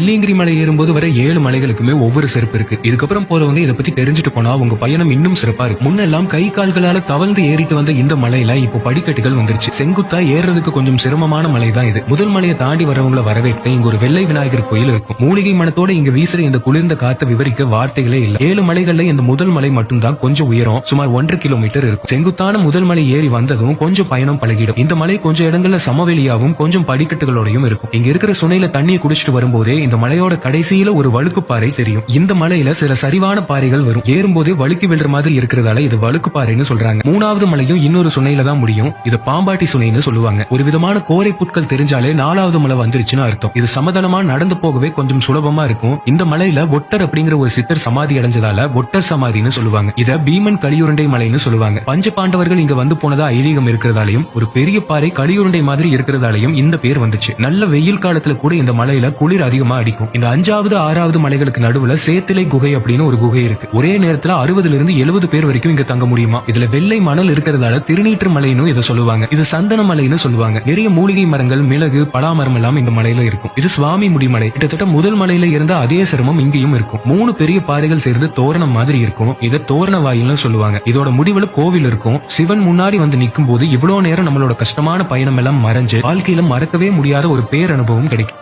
வெள்ளியங்கிரி மலை ஏறும்போது வர ஏழு மலைகளுக்குமே ஒவ்வொரு சிறப்பு இருக்கு. இதுக்கப்புறம் போறவங்க இதை பத்தி தெரிஞ்சுட்டு போனா உங்க பயணம் இன்னும் சிறப்பா இருக்கு. முன்னெல்லாம் கை கால்களால தவழ்ந்து ஏறிட்டு வந்த இந்த மலையில இப்போ படிக்கட்டுகள் வந்துருச்சு. செங்குத்தா ஏறுறதுக்கு கொஞ்சம் சிரமமான மலை தான் இது. முதல் மலையை தாண்டி வரவங்களை வரவேற்க இங்க ஒரு வெள்ளை விநாயகர் கோயில் இருக்கும். மூலிகை மனத்தோட இங்க வீசுற இந்த குளிர்ந்த காத்த விவரிக்க வார்த்தைகளே இல்ல. ஏழு மலைகள்ல இந்த முதல் மலை மட்டும்தான் கொஞ்சம் உயரம் சுமார் ஒன்றரை கிலோமீட்டர் இருக்கும். செங்குத்தான முதல் மலை ஏறி வந்ததும் கொஞ்சம் பயணம் பழகிடும். இந்த மலை கொஞ்சம் இடங்கள்ல சமவெளியாகவும் கொஞ்சம் படிக்கட்டுகளோடையும் இருக்கும். இங்க இருக்கிற சுனையில தண்ணியை குடிச்சிட்டு வரும்போதே இந்த மலையோட கடைசியில ஒரு வழுக்கு பாறை தெரியும். இந்த மலையில சில சரிவான பாறைகள் வரும். ஏறும்போதே வழுக்கி விழுற மாதிரி இருக்கிறதால இது வழுக்கு பாறைன்னு சொல்றாங்க. மூணாவது மலையும் இன்னொரு சுனையில தான் முடியும். இது பாம்பாட்டி சுனைன்னு சொல்லுவாங்க. ஒரு விதமான கோரை புட்கள் தெரிஞ்சாலே நாலாவது மலை வந்துருச்சுன்னு அர்த்தம். இது சமதளமா நடந்து போகவே கொஞ்சம் சுலபமா இருக்கும். இந்த மலையில ஒட்டர் அப்படிங்கிற ஒரு சித்தர் சமாதி அடைஞ்சதால ஒட்டர் சமாதின்னு சொல்லுவாங்க. இத பீமன் கலியுருண்டை மலைன்னு சொல்லுவாங்க. பஞ்ச பாண்டவர்கள் இங்க வந்து போனதா ஐதீகம் இருக்கிறதாலையும் ஒரு பெரிய பாறை கலியுருண்டை மாதிரி இருக்கிறதாலையும் இந்த பேர் வந்துச்சு. நல்ல வெயில் காலத்துல கூட இந்த மலையில குளிர் அதிகமா அடிக்கும். இந்த அஞ்சாவது ஆறாவது மலைகளுக்கு நடுவுல சேத்திலை குகை அப்படின்னு ஒரு குகை இருக்கு. ஒரே நேரத்துல அறுபதுல இருந்து எழுபது பேர் வரைக்கும் இங்க தங்க முடியுமா? இதுல வெள்ளை மணல் இருக்கிறதால திருநீற்று மலைன்னு இதை சொல்லுவாங்க. இது சந்தன மலைன்னு சொல்லுவாங்க. நிறைய மூலிகை மரங்கள் மிளகு பலாமரம் எல்லாம் இந்த மலையில இருக்கும். இது சுவாமி முடிமலை கிட்டத்தட்ட முதல் மலையில இருந்த அதே சிரமம் இங்கேயும் இருக்கும். மூணு பெரிய பாறைகள் சேர்ந்து தோரணம் மாதிரி இருக்கும். இதை தோரண வாயில்னு சொல்லுவாங்க. இதோட முடிவுல கோவில் இருக்கும். சிவன் முன்னாடி வந்து நிற்கும் போது இவ்வளவு நேரம் நம்மளோட கஷ்டமான பயணம் எல்லாம் மறைஞ்சு வாழ்க்கையில மறக்கவே முடியாத ஒரு பேரனுபவம் கிடைக்கும்.